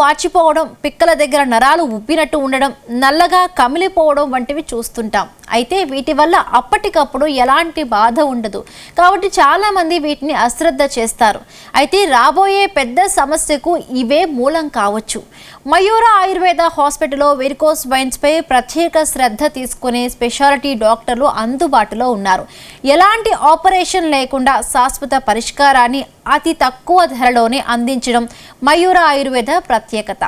వాచిపోవడం పిక్కల దగ్గర నరాలు ఉబ్బినట్టు ఉండడం నల్లగా కమిలిపోవడం వంటివి చూస్తుంటాం. అయితే వీటి వల్ల అప్పటికప్పుడు ఎలాంటి బాధ ఉండదు. కాబట్టి చాలామంది వీటిని అశ్రద్ధ చేస్తారు. అయితే రాబోయే పెద్ద సమస్యకు ఇవే మూలం కావచ్చు. మయూర ఆయుర్వేద హాస్పిటల్లో వెరికోస్ వైన్స్పై ప్రత్యేక శ్రద్ధ తీసుకునే స్పెషాలిటీ డాక్టర్లు అందుబాటులో ఉన్నారు. ఎలాంటి ఆపరేషన్ లేకుండా శాశ్వత పరిష్కారాన్ని అతి తక్కువ ధరలోనే అందించడం మయూర ఆయుర్వేద ప్రత్యేకత.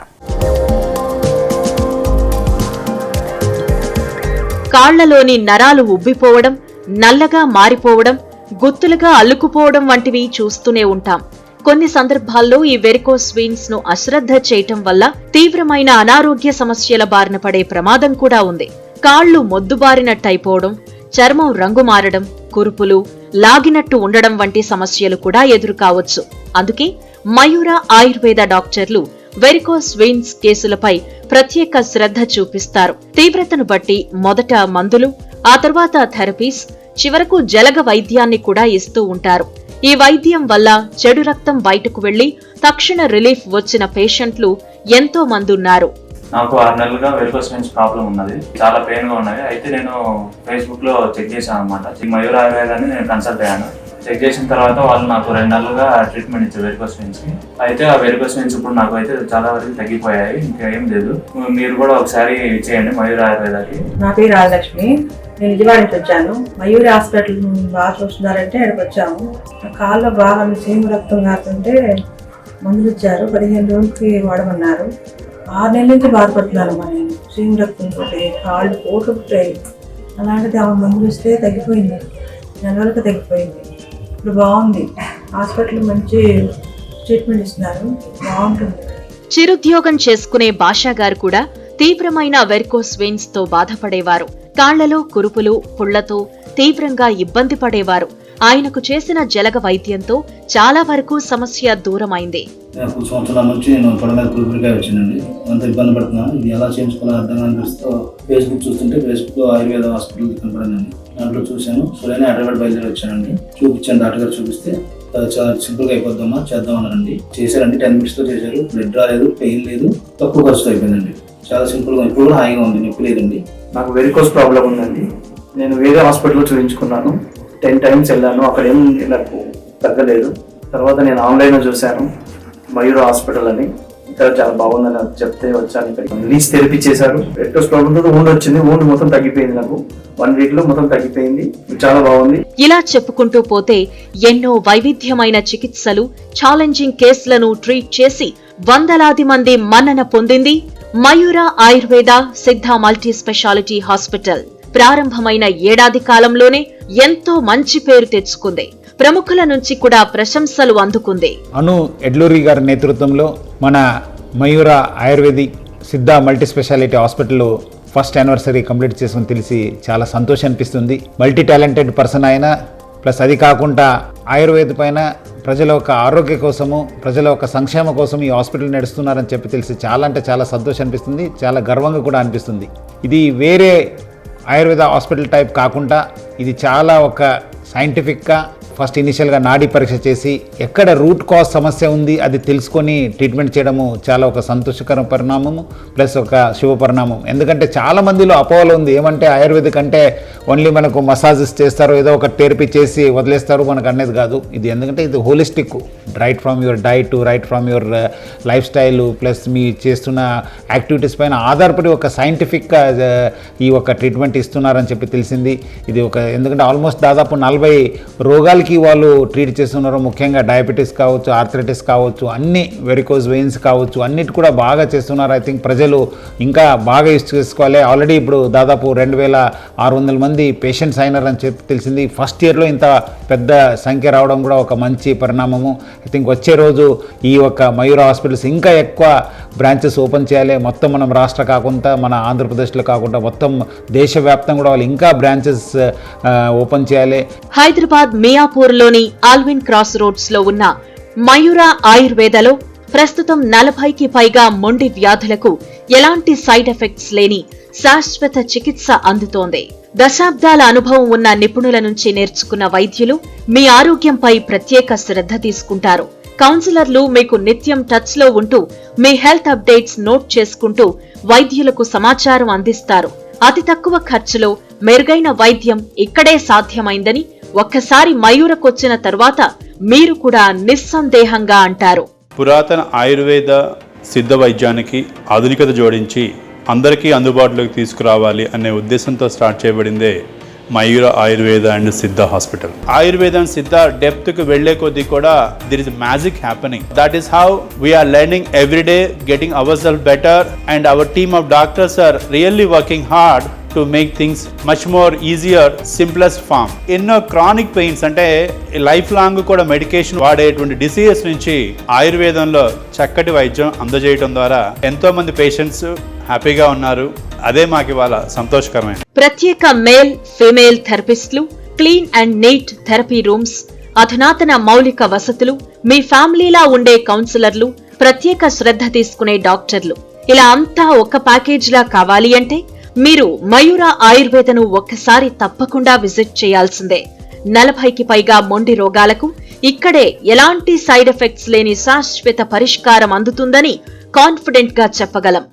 కాళ్ళలోని నరాలు ఉబ్బిపోవడం నల్లగా మారిపోవడం గుత్తులుగా అల్లుకుపోవడం వంటివి చూస్తూనే ఉంటాం. కొన్ని సందర్భాల్లో ఈ వెరికోస్ వీన్స్ను అశ్రద్ధ చేయటం వల్ల తీవ్రమైన అనారోగ్య సమస్యల బారిన పడే ప్రమాదం కూడా ఉంది. కాళ్ళు మొద్దుబారినట్టయిపోవడం చర్మం రంగు మారడం కురుపులు లాగినట్టు ఉండడం వంటి సమస్యలు కూడా ఎదురు కావచ్చు అందుకే మయూర ఆయుర్వేద డాక్టర్లు వెరికోస్ వెయిన్స్ కేసులపై ప్రత్యేక శ్రద్ధ చూపిస్తారు. తీవ్రతను బట్టి మొదట మందులు ఆ తర్వాత థెరపీస్ చివరకు జలగ వైద్యాన్ని కూడా ఇస్తూ ఉంటారు. ఈ వైద్యం వల్ల చెడు రక్తం బయటకు వెళ్ళి తక్షణ రిలీఫ్ వచ్చిన పేషెంట్లు ఎంతో మంది ఉన్నారు నాకు ఆరు నెలలుగా వెరికోస్ వెయిన్స్ ప్రాబ్లం ఉన్నది. చాలా పెయిన్గా ఉన్నది. అయితే నేను ఫేస్బుక్లో చెక్ చేశాను అనమాట మయూర్ ఆయుర్వేదాన్ని నేను కన్సల్ట్ అయ్యాను. చెక్ చేసిన తర్వాత వాళ్ళు నాకు రెండు నెలలుగా ట్రీట్మెంట్ ఇచ్చారు వెరికోస్ వెయిన్స్ అయితే ఆ వెరికోస్ వెయిన్స్ ఇప్పుడు నాకు అయితే చాలా వరకు తగ్గిపోయాయి. ఇంకా ఏం లేదు. మీరు కూడా ఒకసారి చేయండి మయూర్ ఆయుర్వేదాకి నా పేరు రాజలక్ష్మి. నేను విజయవాడ నుంచి వచ్చాను. మయూరి హాస్పిటల్ బాగా చూస్తున్నారంటే ఇక్కడికి వచ్చాము. కాళ్ళ కాళ్ళలో బాగా సీము రక్తం కాకుంటే మందులు ఇచ్చారు. పదిహేను రోజులకి వాడమన్నారు. ఆరు నెలల నుంచి బాధపడుతున్నానమ్మా నేను. సీము రక్తంతో కాళ్ళు పోటు పుట్టాయి అలాంటిది ఆ మందులు ఇస్తే తగ్గిపోయింది. నెల వరకు తగ్గిపోయింది. ఇప్పుడు బాగుంది. హాస్పిటల్ మంచి ట్రీట్మెంట్ ఇస్తున్నారు. బాగుంటుంది. చిరుద్యోగం చేసుకునే భాషా గారు కూడా తీవ్రమైన వెర్కోస్ వెయిన్స్తో బాధపడేవారు. కాళ్ళలో కురుపులు పుళ్ళతో తీవ్రంగా ఇబ్బంది పడేవారు. ఆయనకు చేసిన జలగ వైద్యంతో చాలా వరకు సమస్య దూరమైంది. నాకు సంవత్సరాల నుంచి నేను పొడ మీద పురుగురికాయ వచ్చిందండి అంత ఇబ్బంది పడుతున్నాను. ఇది ఎలా చేయించుకోవాలో అర్థం కాని పరిస్థితితో ఫేస్బుక్ చూస్తుంటే ఫేస్బుక్లో ఆయుర్వేద హాస్పిటల్ కనపడిందండి. దాంట్లో చూశాను. సరైన హైదరాబాద్ బయలుదేరి వచ్చానండి. చూపించాను డాక్టర్ గారు చూపిస్తే "అది చాలా సింపుల్గా అయిపోద్దామా చేద్దాం అన్నారండి. చేశారండి. టెన్ మినిట్స్తో చేశారు. బ్లడ్ రాలేదు పెయిన్ లేదు తక్కువ ఖర్చుతో అయిపోయిందండి. చాలా సింపుల్గా ఇప్పుడు కూడా హాయిగా ఉంది నొప్పి లేదండి. నాకు వెరికోస్ ప్రాబ్లం ఉందండి. నేను వేరే హాస్పిటల్లో చూపించుకున్నాను టెన్ టైమ్స్ వెళ్ళాను. అక్కడ ఏం నాకు తగ్గలేదు. తర్వాత నేను ఆన్లైన్లో చూశాను. మయూర్ హాస్పిటల్ అని. ఇక్కడ చాలా బాగుందని చెప్తే వచ్చాను ఇక్కడ రిలీజ్ థెరపీ చేశారు. వెరికోస్ ప్రాబ్లంతో ఊండ్ వచ్చింది. ఊండ్ మొత్తం తగ్గిపోయింది నాకు. వన్ వీక్లో మొత్తం తగ్గిపోయింది. చాలా బాగుంది. ఇలా చెప్పుకుంటూ పోతే ఎన్నో వైవిధ్యమైన చికిత్సలు ఛాలెంజింగ్ కేసులను ట్రీట్ చేసి వందలాది మంది మన్నన పొందింది మయూర ఆయుర్వేద సిద్ధ మల్టీ స్పెషాలిటీ హాస్పిటల్. ప్రారంభమైన ఏడాది కాలంలోనే ఎంతో మంచి పేరు తెచ్చుకుంది. ప్రముఖుల నుంచి కూడా ప్రశంసలు అందుకుంది. అను ఎడ్లూరి గారి నేతృత్వంలో మన Mayura ayurvedic Siddha multi speciality hospital first anniversary complete చేసుకుని తెలిసి చాలా సంతోషం అనిపిస్తుంది. మల్టీ టాలెంటెడ్ పర్సన్ అయినా ప్లస్ అది కాకుండా ఆయుర్వేద పైన ప్రజల యొక్క ఆరోగ్య కోసము ప్రజల యొక్క సంక్షేమ కోసం ఈ హాస్పిటల్ నడుస్తున్నారని చెప్పి తెలిసి చాలా అంటే చాలా సంతోషం అనిపిస్తుంది. చాలా గర్వంగా కూడా అనిపిస్తుంది. ఇది వేరే ఆయుర్వేద హాస్పిటల్ టైప్ కాకుండా ఇది చాలా ఒక సైంటిఫిక్గా ఫస్ట్ ఇనిషియల్గా నాడీ పరీక్ష చేసి ఎక్కడ రూట్ కాజ్ సమస్య ఉంది అది తెలుసుకొని ట్రీట్మెంట్ చేయడము చాలా ఒక సంతోషకర పరిణామము ప్లస్ ఒక శుభ పరిణామం. ఎందుకంటే చాలా మందిలో అపోహలు ఉంది. ఏమంటే ఆయుర్వేదిక్ అంటే ఓన్లీ మనకు మసాజెస్ చేస్తారు ఏదో ఒక థెరపీ చేసి వదిలేస్తారు మనకు అనేది కాదు. ఇది ఎందుకంటే ఇది holistic right from your diet right from your life style plus మీ చేస్తున్న యాక్టివిటీస్ పైన ఆధారపడి ఒక సైంటిఫిక్గా uh, ఈ ఒక ట్రీట్మెంట్ ఇస్తున్నారని చెప్పి తెలిసింది. ఇది ఒక ఎందుకంటే ఆల్మోస్ట్ దాదాపు నలభై రోగాలు రోగాలకి వాళ్ళు ట్రీట్ చేస్తున్నారు. ముఖ్యంగా డయాబెటీస్ కావచ్చు ఆర్థరైటిస్ కావచ్చు అన్ని వెరికోజ్ వెయిన్స్ కావచ్చు అన్నిటి కూడా బాగా చేస్తున్నారు. ఐ థింక్ ప్రజలు ఇంకా బాగా యూస్ చేసుకోవాలి. ఆల్రెడీ ఇప్పుడు దాదాపు రెండు వేల ఆరు వందల మంది పేషెంట్స్ అయినారని చెప్పి తెలిసింది. ఫస్ట్ ఇయర్లో ఇంత పెద్ద సంఖ్య రావడం కూడా ఒక మంచి పరిణామము. ఐ థింక్ వచ్చే రోజు ఈ యొక్క మయూర హాస్పిటల్స్ ఇంకా ఎక్కువ బ్రాంచెస్ ఓపెన్ చేయాలి. మొత్తం మనం రాష్ట్ర కాకుండా మన ఆంధ్రప్రదేశ్లో కాకుండా మొత్తం దేశవ్యాప్తంగా కూడా వాళ్ళు ఇంకా బ్రాంచెస్ ఓపెన్ చేయాలి. హైదరాబాద్ మియాపూర్లోని ఆల్విన్ క్రాస్ రోడ్స్లో ఉన్న మయూరా ఆయుర్వేదలో ప్రస్తుతం నలభైకి పైగా మొండి వ్యాధులకు ఎలాంటి సైడ్ ఎఫెక్ట్స్ లేని శాశ్వత చికిత్స అందుతోంది. దశాబ్దాల అనుభవం ఉన్న నిపుణుల నుంచి నేర్చుకున్న వైద్యులు మీ ఆరోగ్యంపై ప్రత్యేక శ్రద్ధ తీసుకుంటారు. కౌన్సిలర్లు మీకు నిత్యం టచ్లో ఉంటూ మీ హెల్త్ అప్డేట్స్ నోట్ చేసుకుంటూ వైద్యులకు సమాచారం అందిస్తారు. అతి తక్కువ ఖర్చులో మెరుగైన వైద్యం ఇక్కడే సాధ్యమైందని ఒక్కసారి మయూరకొచ్చిన తర్వాత మీరు కూడా నిస్సందేహంగా అంటారు. పురాతన ఆయుర్వేద సిద్ధ వైద్యానికి ఆధునికత జోడించి అందరికీ అందుబాటులోకి తీసుకురావాలి అనే ఉద్దేశంతో స్టార్ట్ చేయబడిందే Mayura Ayurveda and Siddha hospital. Ayurveda and Siddha డెప్త్కు వెళ్ళే కొద్దీ కూడా there is magic happening that is how we are learning every day getting our self better and our team of doctors are really working hard to make things much more easier simplest form ఎన్నో chronic pains అంటే life long కూడా medication వాడేటువంటి diseases నుంచి ఆయుర్వేదంలో చక్కటి వైద్యం అందజేయడం ద్వారా ఎంతో మంది పేషెంట్స్ హ్యాపీగా ఉన్నారు. అదే మాకు ఇవాళ సంతోషకరమైన ప్రత్యేక male female థెరపిస్టులు clean and neat therapy rooms అధునాతన మౌలిక వసతులు మీ ఫ్యామిలీలా ఉండే కౌన్సిలర్లు ప్రత్యేక శ్రద్ధ తీసుకునే డాక్టర్లు. ఇలా అంతా ఒక ప్యాకేజ్ లా కావాలి అంటే మీరు మయూర ఆయుర్వేదను ఒక్కసారి తప్పకుండా విజిట్ చేయాల్సిందే. నలభైకి పైగా మొండి రోగాలకు ఇక్కడే ఎలాంటి సైడ్ ఎఫెక్ట్స్ లేని శాశ్వత పరిష్కారం అందుతుందని కాన్ఫిడెంట్గా చెప్పగలం.